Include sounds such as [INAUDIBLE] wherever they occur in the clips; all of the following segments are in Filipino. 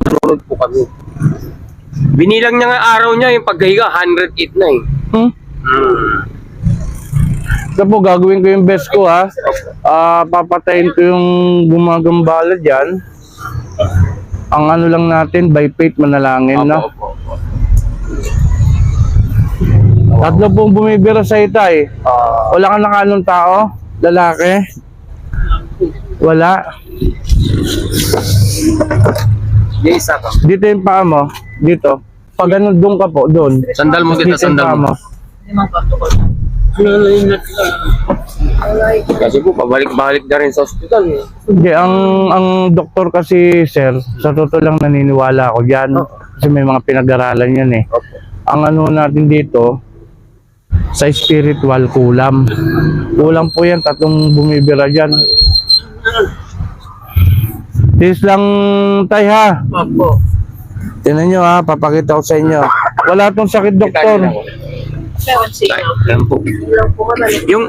Nanonood po kami. Binilang niya nga araw niya, yung pagkahiga, 108 na eh. Hmm? Ito po, gagawin ko yung best ko ha. Ah, papatayin ko yung gumagambala dyan. Ang ano lang natin, by faith manalangin na. Opo, opo, opo. Tatlo pong bumibira sa itay. Ah, Wala kang nakanong tao? Lalaki? Wala. yung isa ka. Dito yung paa mo. Dito. Pag ano, doon ka po, doon. Sandal mo kita, Dito yung sandal paa mo. Kasi po, pabalik-balik na rin sa ospital. eh. Hindi, ang ang doktor kasi, sir, sa totoo lang naniniwala ako diyan. Kasi may mga pinag-aralan yan eh. Opo. Ang ano natin dito, sa spiritual kulam. Kulam po yan, tatlong bumibira dyan. Tis lang tay ha. Opo. Tinan nyo ha, papakita ko sa inyo. Wala tong sakit doktor. Yung,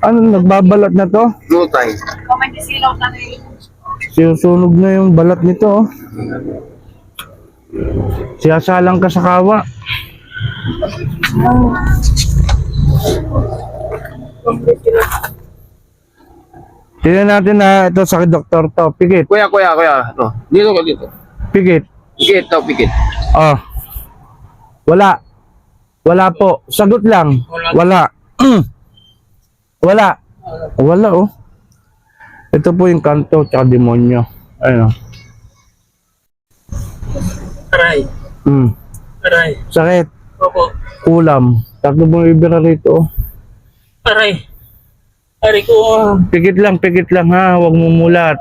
Ano, nagbabalat na to? no time. Sinusunog na yung balat nito oh. Siyasalang ka sa kawa. Tingnan natin na ito sakit doktor to. Pikit, Kuya, kuya, kuya. Ito. Dito ka dito. pikit. Pikit to, pikit. Oh. Wala. Wala po. Sagot lang. Wala. [CLEARS THROAT] Wala. Wala oh. Ito po yung kanto tsaka demonyo. Ayun oh. Aray, Mm. aray, Sakit. opo, Kulam. Tatlo mong ibira rito. aray. Aray ko, ah, Pikit lang, pikit lang ha. Huwag mo mulat.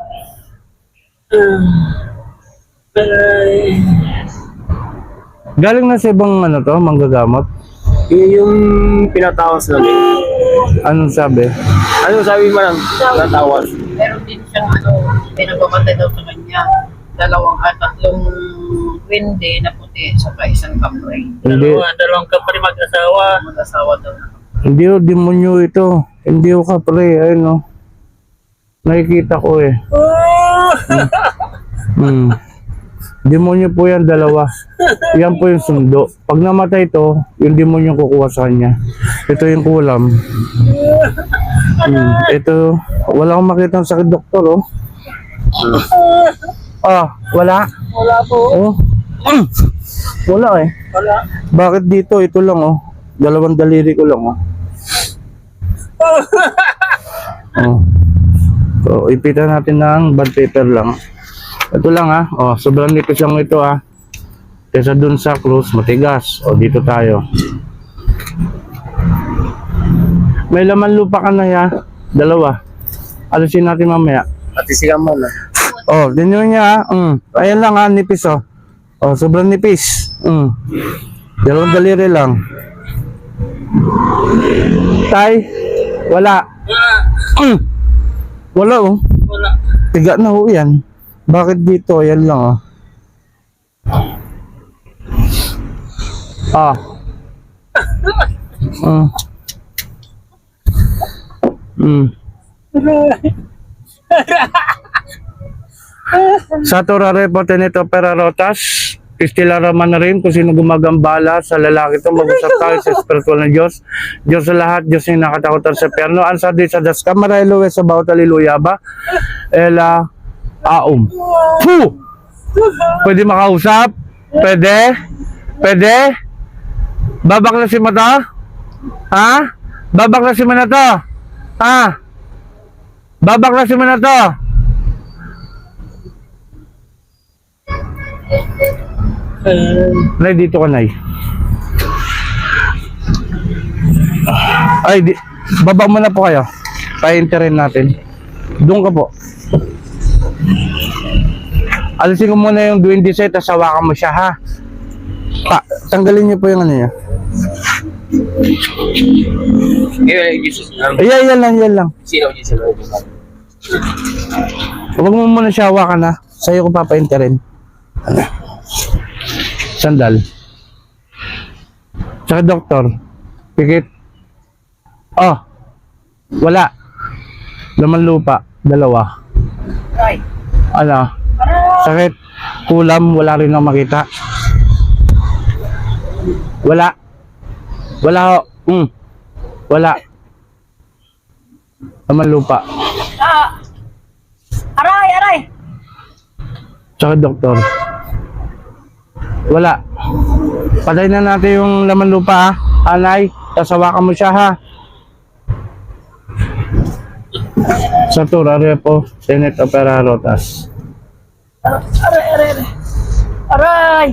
aray. Galing na sa ibang ano to, manggagamot. Yun yung pinatawas namin. Anong sabi? Ano sabi mo lang? Pinatawas. Meron din siyang ano, pinagpapatay daw sa kanya. Dalawang at tatlong winde na puti saka isang kapre. Hindi, Dalawa, dalawang kapari mag-asawa. Mag-asawa daw. hindi o demonyo ito. Hindi o kapre. Ayun o. Nakikita ko eh. Hmm. Demonyo po yan, dalawa. Yan po yung sundo. Pag namatay to, yung demonyo kukuha sa kanya. Ito yung kulam. Hmm. Ito, wala akong makita ng sakit doktor, oh. Ah, wala? Wala po. Oh. Wala eh. Wala. Bakit dito? Ito lang, oh. Dalawang daliri ko lang, oh. [LAUGHS] oh. So, ipitan natin ng bond paper lang. Ito lang, ah. Oh, sobrang nipis lang ito, ah. Kesa dun sa cruise, matigas. O, dito tayo. May laman lupa ka na, ya. Dalawa. Alisin natin mamaya. Pati siya mo na. Oh, dinyo niya ah. Mm. Ayan lang ah, nipis oh. Oh, sobrang nipis. Mm. Dalawang daliri lang. Tay, wala. Wala. [CLEARS THROAT] Wala oh. Wala. Tiga na ho yan. Bakit dito? Ayan lang oh. Ah. Mm. Mm. [LAUGHS] Sa Torare po tenito perarotas, istilara man na rin kung sino gumagambala sa lalaki to, mag-usap tayo sa spiritual na Diyos. Diyos sa lahat, Diyos yung nakatakutan sa perno. Ansa di sa das kamara elowe sa bawat aliluya ba? Ela aum. Fu! Pwede makausap? Pwede? Pwede? Babak na si mata? Ha? Babak na si mata to? Ha? Babak na si mata to? Nay, dito ka, Nay. Ay, di, baba mo na po kayo. Pa-interin natin. Doon ka po. Alisin ko muna yung duwende sa'yo, tapos hawakan mo siya, ha? Pa, tanggalin niyo po yung ano niya. Jesus. Um, yan lang, yan lang. sino, Jesus? Huwag mo muna siya hawakan, ha? Sa'yo ko papa-interin. Sandal. Tsaka doktor. Pikit. Oh. Wala. Laman lupa. Dalawa. Aray. Ano? Sakit. Kulam. Wala rin ako makita. Wala. Wala ho. Mm. Wala. Laman lupa. Ah! Aray, aray! Tsaka doktor. Wala. Patay na natin yung laman lupa ha. Anay, tasawakan mo siya ha. Sa Tura Repo, Senate Opera Rotas. Aray, aray, aray! Aray!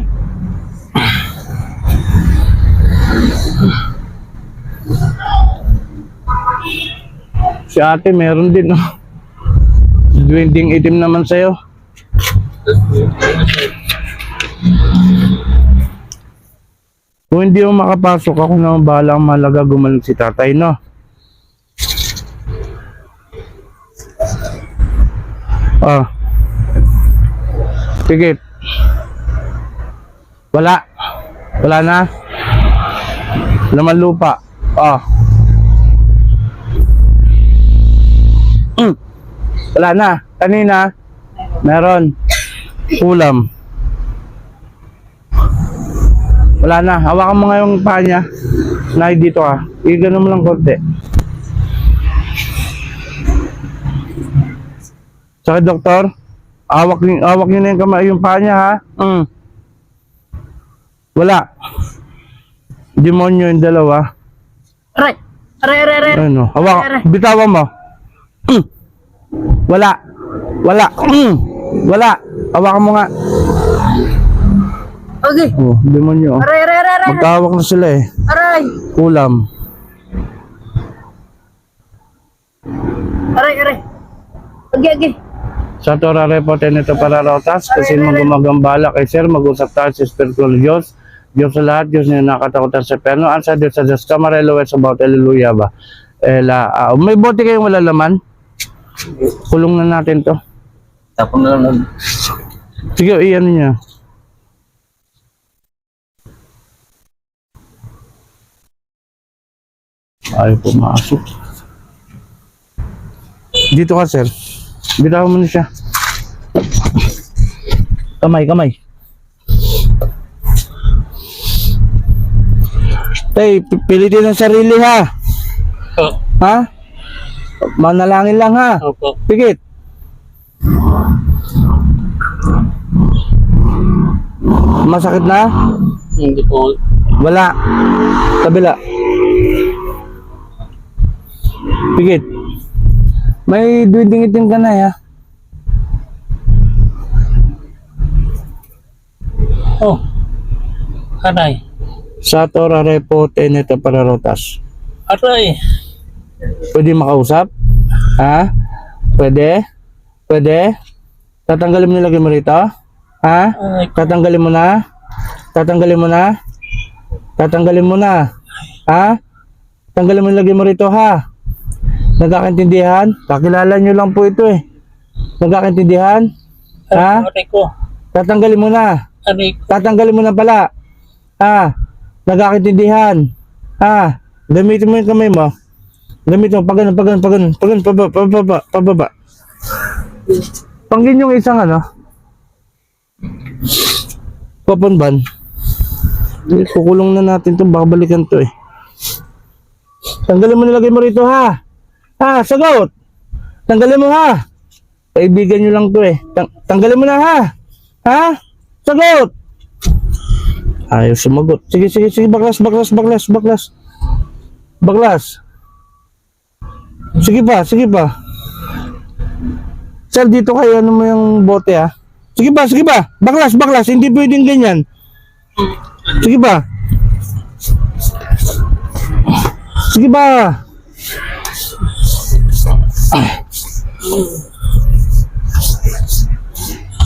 Si ate meron din no. Duwending itim naman sa'yo. Kung hindi mo makapasok, ako naman bahala ang malaga gumaling si tatay, no? Ah. Sige. Wala. Wala na. Laman lupa. Ah. Mm. Wala na. Kanina, meron. Kulam. Wala na. Hawakan mo nga yung paa niya. Nay, dito ka. Igano mo lang konti. Sa doktor, hawak, ni- hawak niyo na yung kamay, yung paa niya ha. Mm. Wala. Demonyo yung dalawa. Aray! Aray, aray, aray! Ano? Hawak. Bitawan mo. Mm. Wala. Wala. Mm. Wala. Hawakan mo nga. Okay! Oh, demonyo. Aray, aray, aray, aray! Magkahawak na sila eh. Aray! Kulam. Aray, aray! Okay, okay! Sa Torah report nito para rotas, kasi mo gumagambala kay Sir, mag-usap tayo sa spiritual Diyos. Diyos sa lahat, Diyos na nakatakutan sa perno. Ansa Diyos sa Diyos, kamarelo sa about, hallelujah ba? Eh, la, ah, may bote kayong wala laman? Kulong na natin to. Tapon na lang. Sige, iyan niya. Ayaw pumasok. Dito ka, sir. Bitawan mo na siya. Kamay, kamay. Tay, pi- pilitin ang sarili ha. Oh, Ha? Manalangin lang ha. opo. Pigit. Masakit na? Hindi po. Wala. Kabila. Pigit. May duwiding itim ka na ya. Oh. Aray. Sa Tora Repo Teneta para rotas. Aray. Pwede makausap? Ha? Pwede? Pwede? Tatanggalin mo nilagay mo rito? Ha? Tatanggalin mo na? Tatanggalin mo na? Tatanggalin mo na? Ha? Tanggalin mo lagay mo rito ha? Nagkakaintindihan? Kakilala nyo lang po ito eh. Nagkakaintindihan? Ha? Aray ko. Tatanggalin mo na. Aray ko. Tatanggalin mo na pala. Ha? Nagkakaintindihan? Ha? Gamitin mo yung kamay mo. Gamitin mo. Pag ganun, pag ganun, pag ganun. Pag ganun, pababa, pababa, pababa. Panggin yung isang ano. Papunban. Eh, Kukulong na natin to. Baka balikan to eh. Tanggalin mo nilagay mo rito ha. Ha, sagot. Tanggalin mo ha. Kaibigan nyo lang to eh. Tang- tanggalin mo na ha. Ha? Sagot. Ayaw sumagot. Sige, sige, sige. Baklas, baklas, baklas, baklas. Baklas. Sige pa, sige pa. Sir, dito kayo, ano mo yung bote ha? Sige ba, sige ba? Baklas, baklas. Hindi pwedeng ganyan. Sige ba? Sige ba?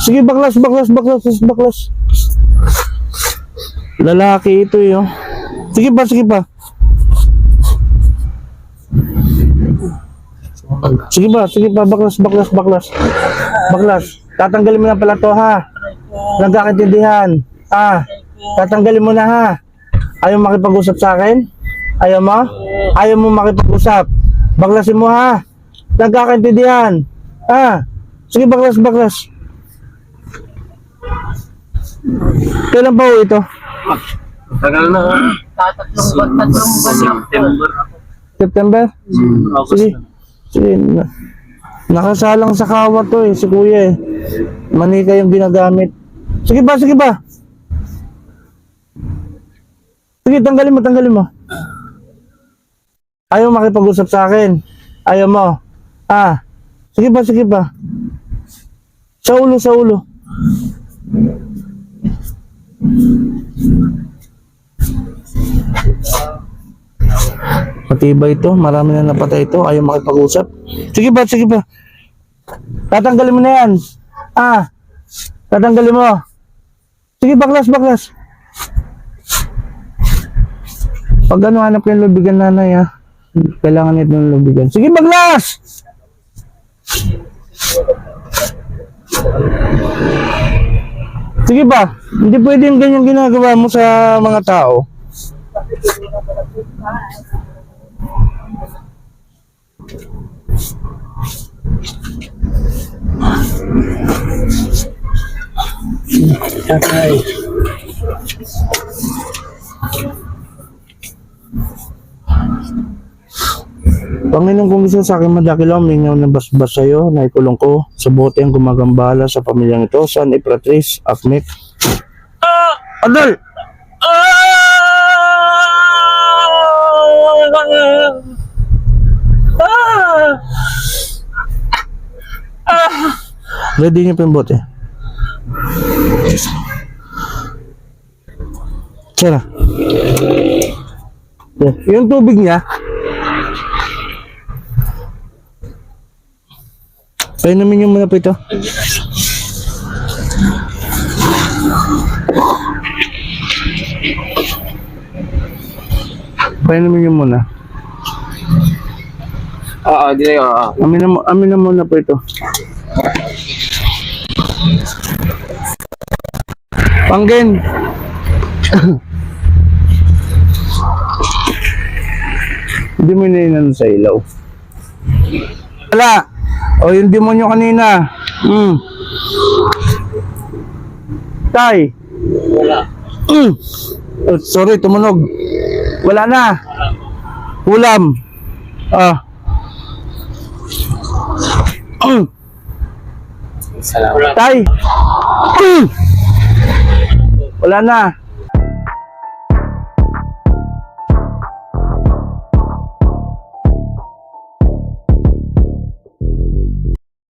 Sige, baklas, baklas, baklas, baklas. Lalaki ito yun. Sige pa, sige pa. Sige ba, sige pa, baklas, baklas, baklas. Baklas. Tatanggalin mo na pala to ha. Nagkakaintindihan. Ah, Tatanggalin mo na ha. Ayaw makipag-usap sa akin? Ayaw mo? Ayaw mo makipag-usap? Baklasin mo ha. Nagkakaintindihan. Ha? Sige, baklas, baklas. Kailan pa ho ito? Tagal na. Tatatlong buwan, tatlong buwan po. September. September? August Sige. na. Sige. na- Nakasalang sa kawat to eh, si kuya eh. Manika yung ginagamit. Sige ba, sige ba? Sige, tanggalin mo, tanggalin mo. Ayaw makipag-usap sa akin. Ayaw mo. Ah. Sige ba, sige ba? Sa ulo, sa ulo. Matibay ito. Marami na napatay ito. Ayaw makipag-usap. Sige ba, sige ba? Tatanggalin mo na yan. Ah. Tatanggalin mo. Sige, baklas, baklas. Pag ano, hanap yung lubigan nanay ha. Kailangan nito ng lubigan. Sige, baklas! Sige ba? Hindi pwedeng ganyan ginagawa mo sa mga tao. Aray. Panginoon kung gusto sa akin madakilaw, mingaw na basbas sa'yo, na ikulong ko sa bote ang gumagambala sa pamilyang ito, San Ipratrice, Akmek. Ah! Adol! Ready niyo pa yung bote. Yeah. Yung tubig niya, Painumin niyo muna po ito. Painumin niyo muna. Oo, di na yun. oo. Amin na, mo- amin na muna po ito. Panggen. Hindi mo iniinan sa ilaw. Wala. O yung demonyo kanina. Hmm. Tay. Wala. Mm. Oh, sorry, tumunog. Wala na. Ulam. Ah. Mm. Salamat. Tay. Mm. Wala na.